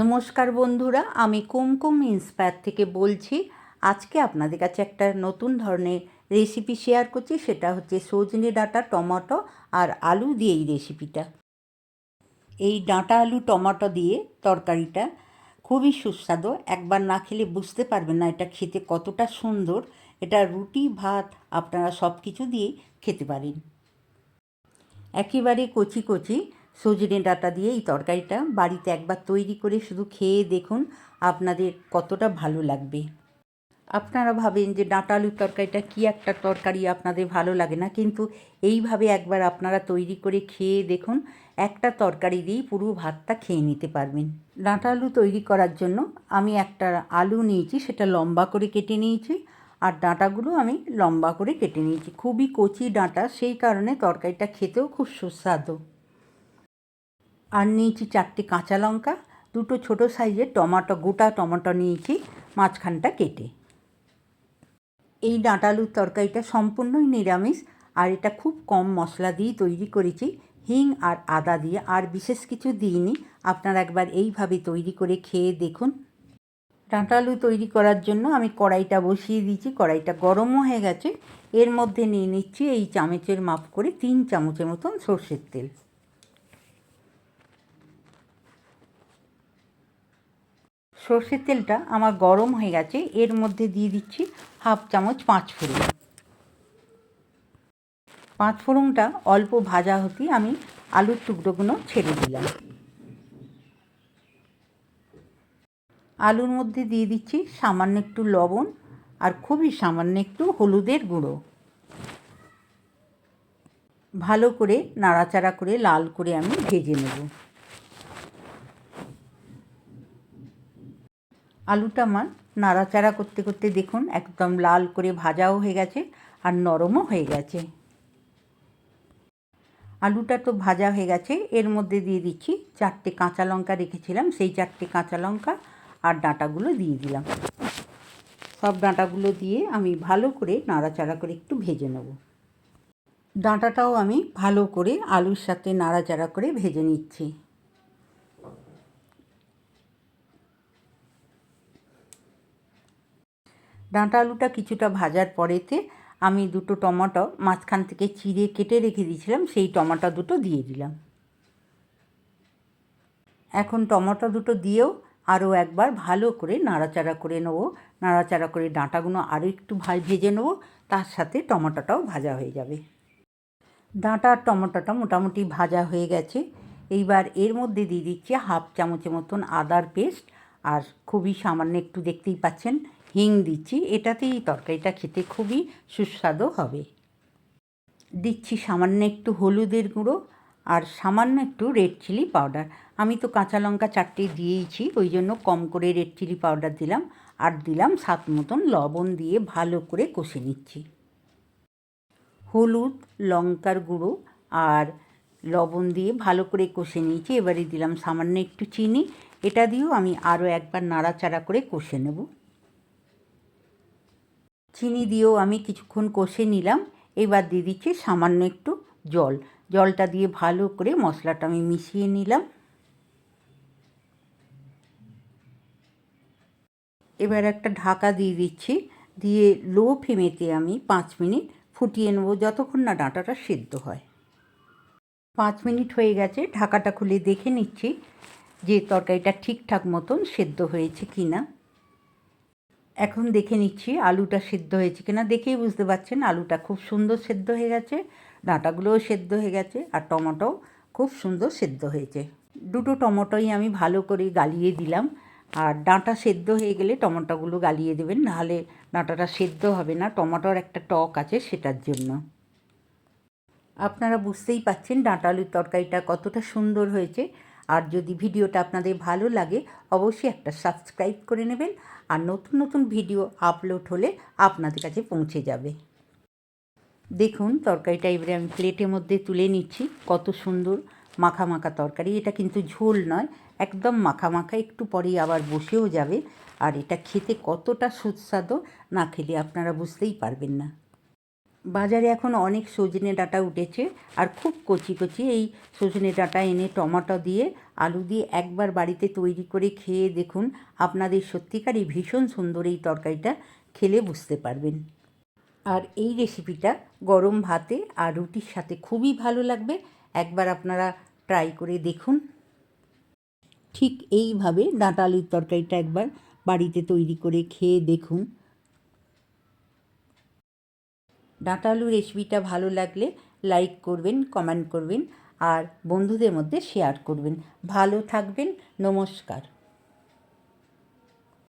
নমস্কার বন্ধুরা, আমি কুমকুম ইন্সপায়ার থেকে বলছি। আজকে আপনাদের কাছে একটা নতুন ধরনের রেসিপি শেয়ার করছি, সেটা হচ্ছে সজনে ডাঁটা টমাটো আর আলু দিয়ে এই রেসিপিটা এই ডাঁটা আলু টমাটো দিয়ে তরকারিটা খুবই সুস্বাদু। একবার না খেলে বুঝতে পারবেন না এটা খেতে কতটা সুন্দর। এটা রুটি, ভাত, আপনারা সব কিছু দিয়েই খেতে পারেন। একেবারে কচি কচি সজনে ডাঁটা দিয়ে এই তরকারিটা বাড়িতে একবার তৈরি করে শুধু খেয়ে দেখুন আপনাদের কতটা ভালো লাগবে। আপনারা ভাবেন যে ডাঁটা আলুর তরকারিটা কী একটা তরকারি আপনাদের ভালো লাগে না, কিন্তু এইভাবে একবার আপনারা তৈরি করে খেয়ে দেখুন, একটা তরকারি দিয়েই পুরো ভাতটা খেয়ে নিতে পারবেন। ডাঁটা আলু তৈরি করার জন্য আমি একটা আলু নিয়েছি, সেটা লম্বা করে কেটে নিয়েছি আর ডাঁটাগুলো আমি লম্বা করে কেটে নিয়েছি। খুবই কচি ডাঁটা, সেই কারণে তরকারিটা খেতেও খুব সুস্বাদু। আর নিয়েছি চারটে কাঁচা লঙ্কা, দুটো ছোট সাইজের টমাটো, গোটা টমাটো নিয়েছি, মাঝখানটা কেটে। এই ডাঁটা আলুর তরকারিটা সম্পূর্ণই নিরামিষ, আর এটা খুব কম মশলা দিয়ে তৈরি করেছি, হিং আর আদা দিয়ে, আর বিশেষ কিছু দিইনি। আপনারা একবার এইভাবে তৈরি করে খেয়ে দেখুন। ডাঁটা আলু তৈরি করার জন্য আমি কড়াইটা বসিয়ে দিয়েছি, কড়াইটা গরমও হয়ে গেছে। এর মধ্যে নিয়ে নিচ্ছি এই চামচের মাপ করে তিন চামচের মতন সর্ষের তেল। সর্ষের তেলটা আমার গরম হয়ে গেছে, এর মধ্যে দিয়ে দিচ্ছি হাফ চামচ পাঁচ ফোড়ন। পাঁচ অল্প ভাজা হতেই আমি আলুর টুকরোগুলো ছেড়ে দিলাম। আলুর মধ্যে দিয়ে দিচ্ছি সামান্য একটু লবণ আর খুবই সামান্য একটু হলুদের গুঁড়ো। ভালো করে নাড়াচাড়া করে লাল করে আমি ভেজে নেব। আলুটা আমার নাড়াচাড়া করতে করতে দেখুন, একদম লাল করে ভাজাও হয়ে গেছে আর নরমও হয়ে গেছে। আলুটা তো ভাজা হয়ে গেছে, এর মধ্যে দিয়ে দিচ্ছি চারটে কাঁচা লঙ্কা রেখেছিলাম, সেই চারটে কাঁচা লঙ্কা আর ডাঁটাগুলো দিয়ে দিলাম। সব ডাঁটাগুলো দিয়ে আমি ভালো করে নাড়াচাড়া করে একটু ভেজে নেব। ডাঁটাটাও আমি ভালো করে আলুর সাথে নাড়াচাড়া করে ভেজে নিচ্ছি। ডাঁটা আলুটা কিছুটা ভাজার পরেতে আমি দুটো টমেটো মাঝখান থেকে চিড়ে কেটে রেখে দিয়েছিলাম, সেই টমেটো দুটো দিয়ে দিলাম। এখন টমেটো দুটো দিয়েও আরও একবার ভালো করে নাড়াচাড়া করে নেব। নাড়াচাড়া করে ডাঁটাগুলো আরও একটু ভেজে নেব, তার সাথে টমেটোটাও ভাজা হয়ে যাবে। ডাঁটা আর টমেটোটা মোটামুটি ভাজা হয়ে গেছে। এইবার এর মধ্যে দিয়ে দিচ্ছি হাফ চামচের মতন আদার পেস্ট। আর খুবই সামান্য একটু দেখতেই পাচ্ছেন হিং দিচ্ছি, এটাতেই তরকারিটা খেতে খুবই সুস্বাদু হবে। দিচ্ছি সামান্য একটু হলুদের গুঁড়ো আর সামান্য একটু রেড চিলি পাউডার আমি তো কাঁচা লঙ্কা চারটে দিয়েইছি, ওই জন্য কম করে রেড চিলি পাউডার দিলাম আর দিলাম সাত মতন লবণ দিয়ে ভালো করে কষে নিচ্ছি। হলুদ, লঙ্কার গুঁড়ো আর লবণ দিয়ে ভালো করে কষে নিয়েছি, এবারে দিলাম সামান্য একটু চিনি। এটা দিয়েও আমি আরও একবার নাড়াচাড়া করে কষে নেব। চিনি দিয়েও আমি কিছুক্ষণ কষে নিলাম। এবার দিয়ে দিচ্ছি সামান্য একটু জল। জলটা দিয়ে ভালো করে মশলাটা আমি মিশিয়ে নিলাম। এবার একটা ঢাকা দিয়ে দিচ্ছি। দিয়ে লো ফ্লেমেতে আমি পাঁচ মিনিট ফুটিয়ে নেব যতক্ষণ না ডাঁটাটা সেদ্ধ হয়। পাঁচ মিনিট হয়ে গেছে। ঢাকাটা খুলে দেখে নিচ্ছি যে তরকারিটা ঠিকঠাক মতন সেদ্ধ হয়েছে কি না এখন দেখে নিচ্ছি আলুটা সেদ্ধ হয়েছে কিনা। দেখেই বুঝতে পারছেন আলুটা খুব সুন্দর সেদ্ধ হয়ে গেছে, ডাঁটাগুলোও সেদ্ধ হয়ে গেছে আর টমেটোও খুব সুন্দর সেদ্ধ হয়েছে। দুটো টমেটোই আমি ভালো করে গালিয়ে দিলাম আর ডাঁটা সেদ্ধ হয়ে গেলে টমেটোগুলো গালিয়ে দেবেন, নাহলে ডাঁটাটা সেদ্ধ হবে না, টমেটোর একটা টক আছে সেটার জন্য। আপনারা বুঝতেই পাচ্ছেন ডাঁটা আলুর তরকারিটা কতটা সুন্দর হয়েছে। আর যদি ভিডিওটা আপনাদের ভালো লাগে, অবশ্যই একটা সাবস্ক্রাইব করে নেবেন আর নতুন নতুন ভিডিও আপলোড হলে আপনাদের কাছে পৌঁছে যাবে। দেখুন, তরকারিটা এবারে আমি প্লেটের মধ্যে তুলে নিচ্ছি। কত সুন্দর মাখা মাখা তরকারি। এটা কিন্তু ঝোল নয়, একদম মাখা মাখা। একটু পরেই আবার বসেও যাবে। আর এটা খেতে কতটা সুস্বাদু, না খেলে আপনারা বুঝতেই পারবেন না। বাজারে এখন অনেক সজনে ডাঁটা উঠেছে আর খুব কচি কচি এই সজনে ডাঁটা এনে টমাটো দিয়ে, আলু দিয়ে একবার বাড়িতে তৈরি করে খেয়ে দেখুন, আপনাদের সত্যিকারই ভীষণ সুন্দর এই তরকারিটা খেলে বুঝতে পারবেন। আর এই রেসিপিটা গরম ভাতে আর রুটির সাথে খুবই ভালো লাগবে, একবার আপনারা ট্রাই করে দেখুন। ঠিক এইভাবে ডাঁটা আলুর তরকারিটা একবার বাড়িতে তৈরি করে খেয়ে দেখুন। ডাঁটা আলু রেসিপিটা ভালো লাগলে লাইক করবেন কমেন্ট করবেন আর বন্ধুদের মধ্যে শেয়ার করবেন। ভালো থাকবেন, নমস্কার।